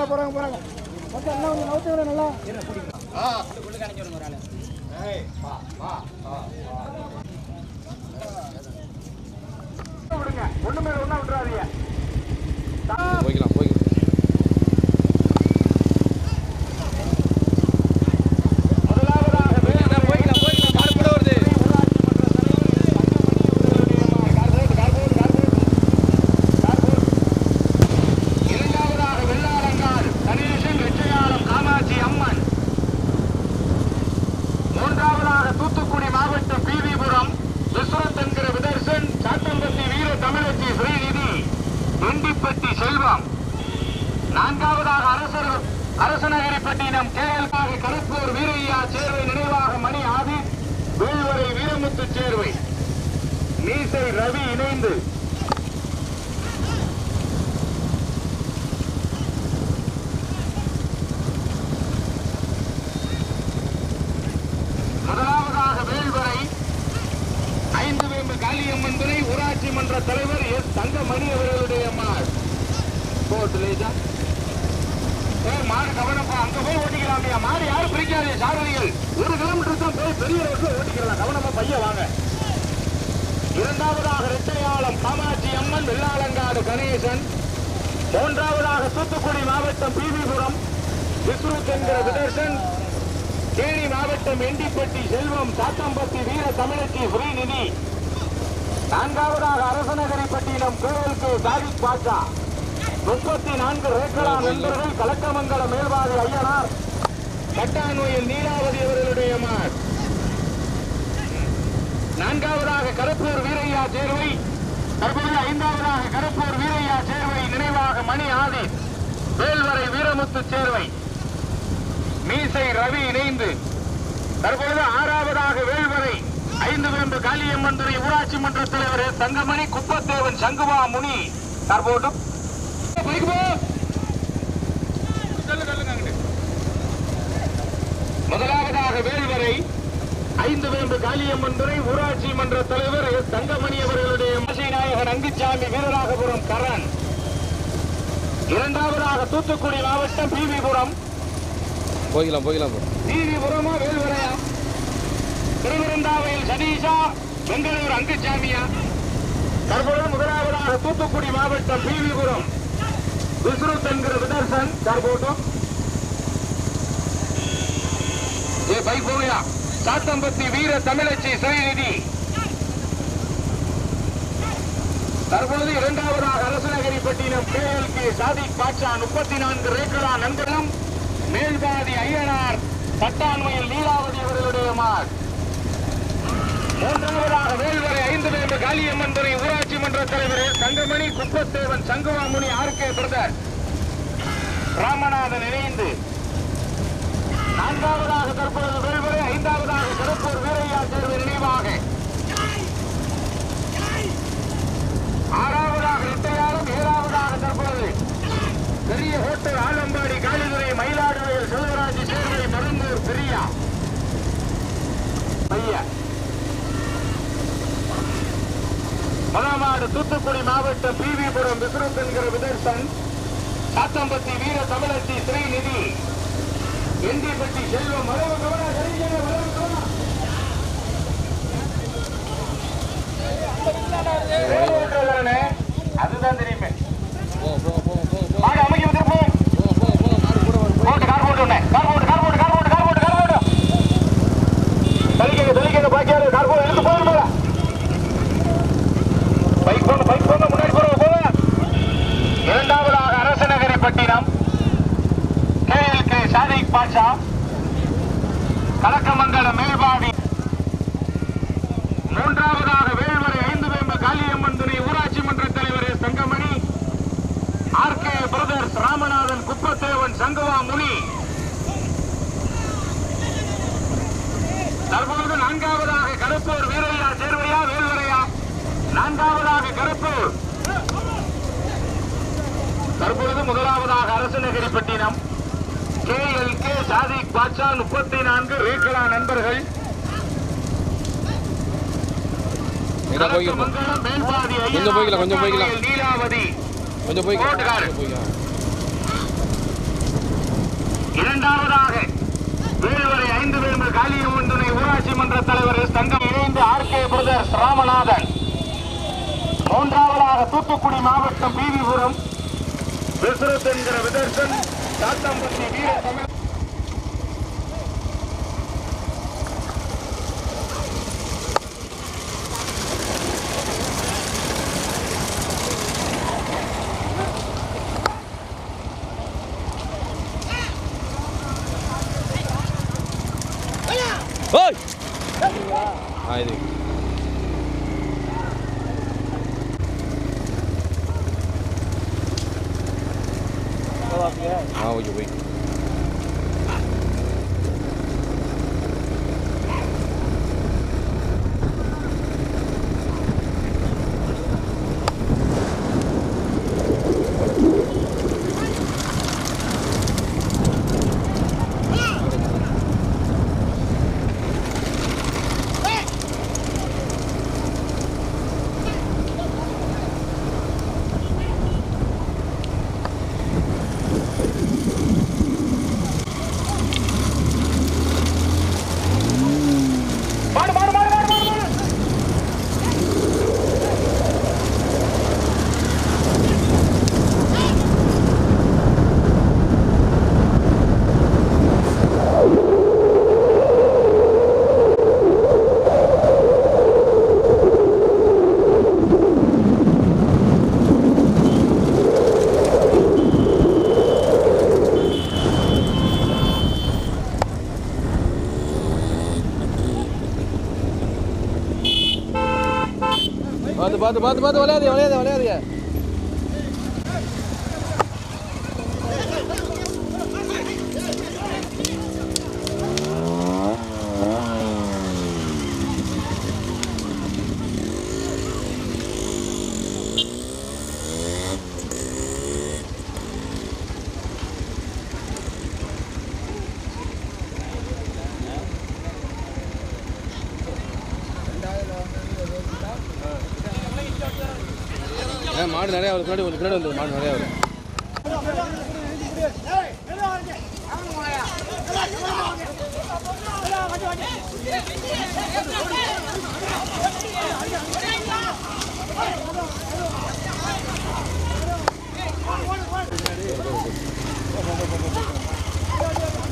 இந்தாண்டா போறாங்க போறாங்க மொத்தம் எல்லாம் கொஞ்சம் நவுத்து விட நல்லா. விடுங்க ஒண்ணு மேல ஒண்ணா விட்டுறாதீங்க போய்க்கலாம் போய்க்கலாம் முதலாவதாக போய்க்கலாம் போய்க்கலாம் மாடு கூட வருது இரண்டாவதாக வெள்ளாரங்கால் கணேசன் வெற்றியாளம் காமாட்சி அம்மன் மூன்றாவதாக தூத்துக்குடி மாவட்டம் பிவிபுரம் விஸ்வரத் என்கிற விதர்சன் சாத்தம்பட்டி வீர தமிழச்சி ஸ்ரீநிதி வெண்டிப்பட்டி செல்வம் நான்காவதாக அரசர் அரசநகரிப்பட்டினம் கேஎல்காக கருப்பூர் வீரையா சேர்வை நினைவாக மணி ஆதி வேல்வரை வீரமுத்து சேர்வை. நீசை ரவி இணைந்து. முதலாவதாக வேல்வரை ஐந்து வேம்பு காளியம்மன் துணை ஊராட்சி மன்ற தலைவர் எஸ் தங்கமணி அவர்களுடைய மாடு போட்டு லேஜா மாடு கவனப்பா அங்க போய் ஓட்டிக்கலாமையா மாடு யாரும் பிரிக்காதே சாரதிகள். ஒரு கிலோமீட்டர் தான் போய் பெரிய ரோட்ல ஓட்டிக்கலாம். கவனமா பைய வாங்க. இரண்டாவதாக ரெட்டையாளம் காமாட்சி அம்மன் வெள்ளாலங்காடு கணேசன். மூன்றாவதாக தூத்துக்குடி மாவட்டம் பிவிபுரம் விஸ்ருத் என்கிற விதர்சன். தேனி மாவட்டம் எண்டிப்பட்டி செல்வம் சாத்தம்பட்டி வீர தமிழச்சி ஸ்ரீநிதி நான்காவதாக அரசநகரிப்பட்டினம் கோவிலுக்கு தாரிக் பாஷா முப்பத்தி நான்கு ரேக்கலா நண்பர்கள் கலக்கமங்கல மேல்வாதி ஐயனார். கட்டான்வயல் நீலாவதி அவர்களுடைய மார். நான்காவதாக கருப்பூர் வீரையா சேர்வை. தற்போது ஐந்தாவதாக கருப்பூர் வீரையா சேர்வை நினைவாக மணி ஆதி வேல்வரை வீரமுத்து சேர்வை. மீசை ரவி இணைந்து. தற்பொழுது ஆறாவதாக வேல்வரை ஐந்து வேம்பு காளியம்மன் துறை ஊராட்சி மன்ற தலைவர் தங்கமணி குப்பத்தேவன் சங்குவா முனி. தற்போது முதலாவதாக வேல்வரை ஐந்து வேம்பு காளியம்மன் துறை ஊராட்சி மன்ற தலைவர். தங்கமணி அவர்களுடைய நாயகன் அங்குச்சாமி வீரராகபுரம் கரண். இரண்டாவதாக தூத்துக்குடி மாவட்டம் பிவிபுரம். bro. டிவி புறமா வேல்வரையா? திருவிருந்தாவையில் சதீஷா பெங்களூர் அங்குச்சாமியா? தற்பொழுது முதலாவதாக தூத்துக்குடி மாவட்டம் பிவிபுரம். விஸ்ருத் என்கிற விதர்சன் தற்போது ஏ பைக் போகையா சாத்தம்பத்தி வீர தமிழச்சி ஸ்ரீநிதி தற்போது இரண்டாவதாக அரசநகரிப்பட்டினம் கேஎல்கே சாதிக் பாட்சா முப்பத்தி நான்கு ரேக்கலா நண்பனும் மேல்பாதி ஐயனார் பட்டாண்மையில் லீலாவதி அவர்களுடைய மார் மூன்றாவதாக வேல்வரை ஐந்து ஊராட்சி தலைவர் Thangamani Kuppathevan Sanguvamuni R K brother. Ramanathan இணைந்து நான்காவதாக தற்பொழுது வேல்வரை ஐந்தாவதாக கருப்பூர் வீரையா தேர்வு நினைவாக. ஆறாவதாக இரட்டையாரும் ஏழாவதாக தற்பொழுது பெரிய ஹோட்டல் ஆலம்பாடி காலிதுரை மயிலாடுதுறை செல்வராஜ் சேர்வை மருந்தூர் பெரியா. பையா. தமிழ்நாடு தூத்துக்குடி மாவட்டம் பிவிபுரம் விஸ்ருத் என்கிற விதர்சன் சாத்தம்பத்தி வீர தமிழச்சி ஸ்ரீநிதி எண்டிப்பட்டி செல்வம் மரபு கவனம் அதுதான் தெரியுமே. போ அமைக்க போ போ போ போ மாடு கூட வருது போட்டு கார் போட்டு உடனே. கார் போட்டு கார் போட்டு கார் போட்டு கார் போட்டு கார் போட்டு தலிக்கங்க தலிக்கங்க பாக்கியாரு கார் போட்டு எடுத்து போதும் போல பைக் போங்க பைக் போங்க முன்னாடி போங்க போங்க இரண்டாவதாக அரசநகரிப்பட்டினம் கேஎல்கே சாதிக் பாட்சா கலக்கமங்கலம் மேல்பாடி மூன்றாவதாக வேல்வரை ஐந்து வேம்பு காளியம்மன் துணை ஊராட்சி மன்ற தலைவர் S. Thangamani R K brothers Ramanathan Kuppathevan சங்குவா முனி தற்பொழுது நான்காவதாக கருப்பூர் வீரையா சேர்வையா வேல்வரையா கருப்பூர். தற்பொழுது முதலாவதாக Arasanagaripattinam K L K Sadiq Batcha முப்பத்தி நான்கு ரேக்கலா நண்பர்கள். கொஞ்சம் போய்க்கலாம், கொஞ்சம் போய்க்கலாம். நீலாவதி. கொஞ்சம் போய்க்கலாம். இரண்டாவதாக வேல்வரை ஐந்து வேம்பு காளியம்மன் துணை ஊராட்சி மன்ற தலைவர் எஸ். தங்கம் இணைந்து ஆர் கே பிரதர்ஸ் ராமநாதன் மூன்றாவதாக தூத்துக்குடி மாவட்டம் பீதிபுரம் விசுரத் என்கிற விதர்சன் தாத்தம்பட்டி வீர தமிழ் Hey! Hey! Hey! ஆ ஓகே போய் மாடு ਵੱਧ ਵੱਧ ਵਾਲਿਆ ਦੇ ਵਾਲਿਆ ਦੇ ਵਾਲਿਆ மாடு நிறையா வருது பின்னாடி வந்து பின்னாடி வந்து மாடு நிறையா வரும் இருக்கிறது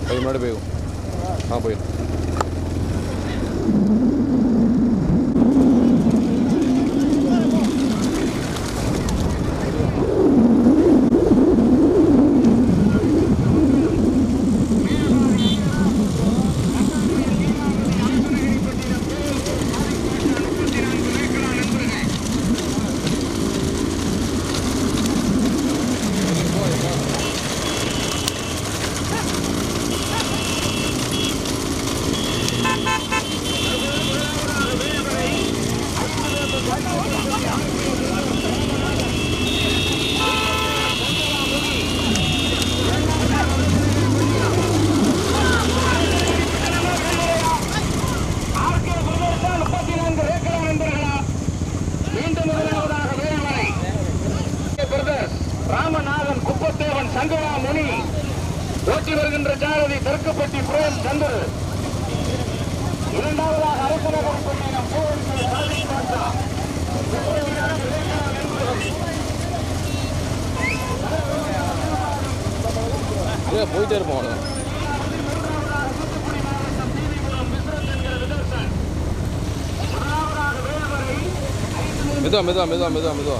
கொஞ்சம் முன்னாடி போயிடும். ஆ போயிடும் ஆர்கே பிரதர்சன் முப்பத்தி நான்கு ரேக்கலா நண்பர்களா மீண்டும் முதலாவதாக வேல்வரை பிரதர்ஸ் ராமநாதன் குப்பத்தேவன் சங்கரா முனி ஓட்டி வருகின்ற ஜாரதி தெற்குப்பட்டி பிரேம் சந்திர இரண்டாவதாக அரசு நகரப்பட்டினம் பூவன் சாதி பாட்டா போயிட்டே இருப்போம் அவ்வளோ மெதுவா மெதுவா மெதுவா மெதுவா மெதுவா.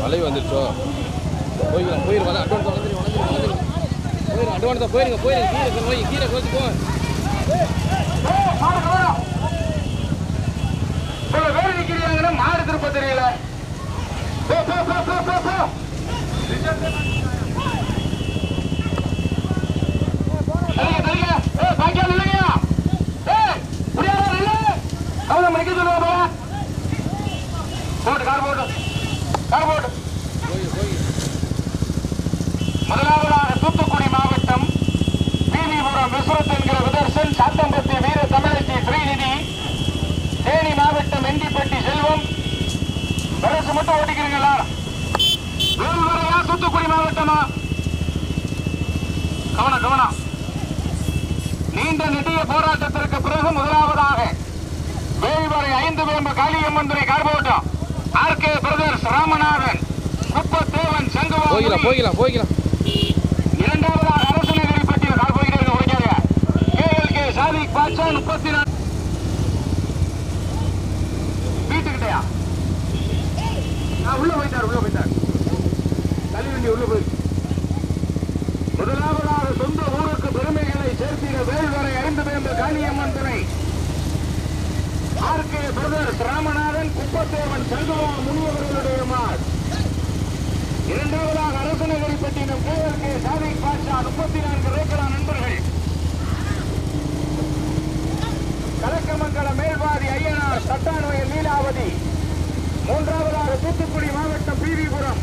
மழை வந்துருச்சோ? போய்க்கலாம் போயிரு வந்து அட்வான்ஸ் வளர்ந்துரு வளர்ந்துரு வளர்ந்துரு போயிரு அட்வான்ஸாக போயிருங்க போயிருங்க கீரை போய் கீரை கோச்சு போ வேலை திருப்ப தெரியல. போ போ போ போ போ போ. ஏ பாக்கியா நில்லுங்கயா ஏ முடியாதா நில்லு கவலை மணிக்க சொல்லுவா போல. போட்டு கார் போட்டு. கார் போட்டு. முதலாவதாக தூத்துக்குடி மாவட்டம் பிவிபுரம் விஸ்வத் என்கிற விதர்சன் சாத்தம்பட்டி வீர தமிழச்சி ஸ்ரீநிதி தேனி மாவட்டம் எண்டிப்பட்டி செல்வம். பரிசு மட்டும் ஓட்டிக்கிறீங்களா? வேல்வரையா தூத்துக்குடி மாவட்டமா? கவனம் கவனம். நீண்ட நெடிய போராட்டத்திற்கு பிறகு முதலாவதாக வேல்வரை ஐந்து வேம்பு காளியம்மன் துறை கார்போட்டம் R K brothers Ramanathan Kuppathevan சங்குவா போய்க்கலாம் போய்க்கலாம் போய்க்கலாம் இரண்டாவதாக அரசு நகரி பட்டியல் கார் போகிறீர்கள் உடைக்காத கேஎல்கே சாதிக் பாட்சா முப்பத்தி நாலு வீட்டுக்கிட்டயா உள்ள போயிட்டார் உள்ள போயிட்டார். தள்ளி வண்டி உள்ள போய் முதலாவதாக சொந்த ஊருக்கு பெருமைகளை சேர்த்திட வேல்வரை ஐந்து வேம்பு காளியம்மன் துணை ஆர் கே ராமநாதன் குப்பத்தேவன் சங்குவா முனியவர்களுடைய மார். இரண்டாவதாக அரசநகரிப்பட்டினம் கேஎல்கே சாதிக் பாட்சா முப்பத்தி நான்கு ரேக்கலா நண்பர்கள். கலக்கமங்கல மேல்வாதி ஐயனார் சட்டானோயல் லீலாவதி. மூன்றாவதாக தூத்துக்குடி மாவட்டம் பிவிபுரம்.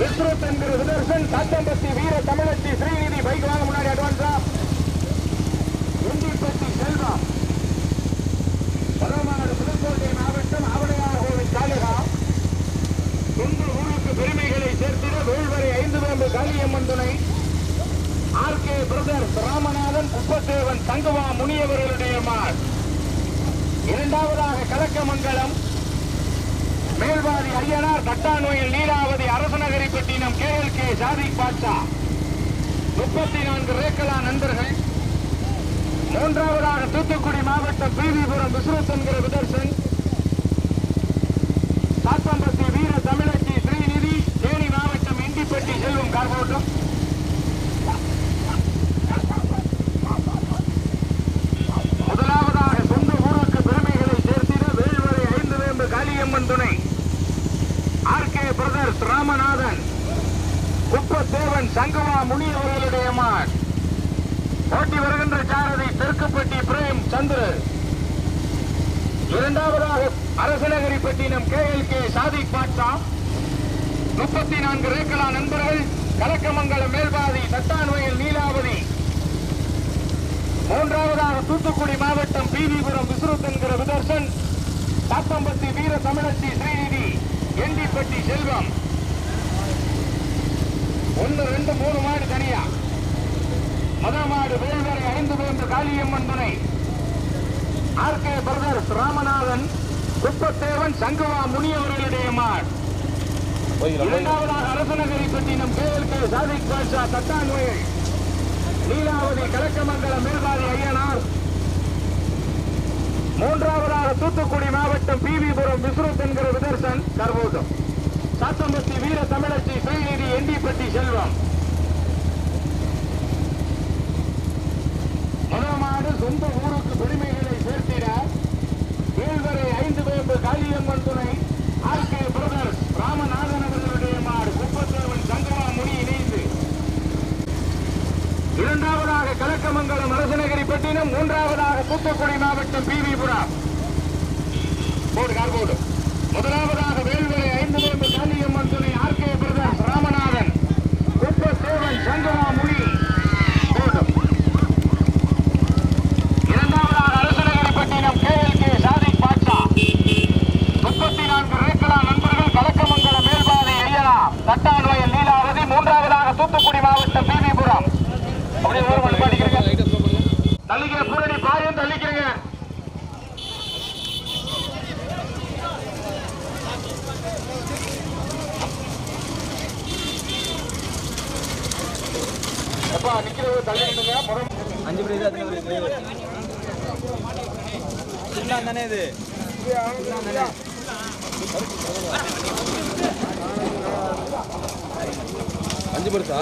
விஸ்ருத் என்கிற சுதர்சன் சாத்தம்பட்டி வீர தமிழச்சி ஸ்ரீநிதி பைக் வாங்க முன்னாடி அட்வான்ஸா இண்டிப்பட்டி செல்வா. காளியம்மன் துணை. R K brothers Ramanathan Kuppathevan தங்குவா முனியவர்களுடைய மார். இரண்டாவதாக கலக்கமங்கலம். மேல்வாதி ஐயனார் தட்டாநோயில் நீராவதி Arasanagaripattinam K L K Sadiq Batcha முப்பத்தி நான்கு ரேக்கலா நண்பர்கள். மூன்றாவதாக தூத்துக்குடி மாவட்டம் பிவிபுரம் விஸ்ருத் என்கிற விதர்சன். சாத்தம்பட்டி வீர தமிழச்சி ஸ்ரீநிதி தேனி மாவட்டம் இண்டிப்பட்டி செல்வம் கார்போட்டம் முதலாவதாக சொந்த ஊருக்கு பெருமைகளை சேர்த்திட வேல்வரை ஐந்து வேம்பு காளியம்மன் துணை. R K brothers Ramanathan Kuppathevan சங்கமா முனி மான். ஓட்டி வருகின்ற சாரதி தெற்குப்பட்டி பிரேம் சந்திரு இரண்டாவதாக Arasanagaripattinam K L K Sadiq Batcha முப்பத்தி நான்கு ரேக்கலா நண்பர்கள் கலக்கமங்கலம் மேல்பாதி தட்டான்வயல் நீலாவதி. மூன்றாவதாக தூத்துக்குடி மாவட்டம் பிவிபுரம் விஸ்ருத் என்கிற விதர்சன். பாப்பம்பட்டி வீர தமிழச்சி ஸ்ரீநிதி எண்டிப்பட்டி செல்வம். ஒன்று ரெண்டு மூணு மாடு தனியா. மதுரமாடு வேல்வரை ஐந்து போன்ற காளியம்மன் துணை. R K brothers Ramanathan Kuppathevan சங்கவா முனியவர்களுடைய மாடு. இரண்டாவதாக Arasanagaripattinam K L K Sadiq Basha தட்டான்வயல் Leelavathi கலக்கமங்கல மேல்பாதி ஐயனார். மூன்றாவதாக தூத்துக்குடி மாவட்டம் பிவிபுரம் விஸ்ருத் என்கிற விதர்சன் கர்போதம். சாத்தம்பட்டி வீர தமிழச்சி ஸ்ரீநிதி எண்டிப்பட்டி செல்வம். சொந்த ஊருக்கு பெருமைகளை சேர்த்திட வேல்வரை ஐந்து வேம்பு காளியம்மன் துணை ஆர் கே பிரதர்ஸ் ராமநாதன் அவர்களுடைய மாடு குப்பத்தேவன் சங்கமா முனி இணைந்து. இரண்டாவதாக கலக்கமங்கலம் அரசநகரி பட்டினம் மூன்றாவதாக தூத்துக்குடி மாவட்டம் பிவிபுரம் போடு கார் போடு. முதலாவதாக வேல்வரை ஐந்து வேம்பு காளியம்மன் துணை R K brothers Ramanathan Kuppathevan சங்கரா முனி போடு இரண்டாவதாக Arasanagaripattinam K L K Sadiq Batcha முப்பத்தி நான்கு ரேக்கலா நண்பர்கள் கலக்கமங்கலம் மேல்பாதை ஐயனா தட்டான்வயல் லீலாவதி மூன்றாவதாக தூத்துக்குடி மாவட்டம் பிவிபுரம் அப்படியே ஒரு மணி பாடிக்கிறீங்க லைட்டாக ஸ்லோ பண்ணுங்க தள்ளிக்கிற பூரணி பாயும் தள்ளிக்கிறீங்க ஏப்பா நிக்கிறவங்க தள்ளி நின்னுங்க முறம் அஞ்சு மணி தான் அத்தனை இருக்கு சின்ன தானே இது? அஞ்சு பெருசா?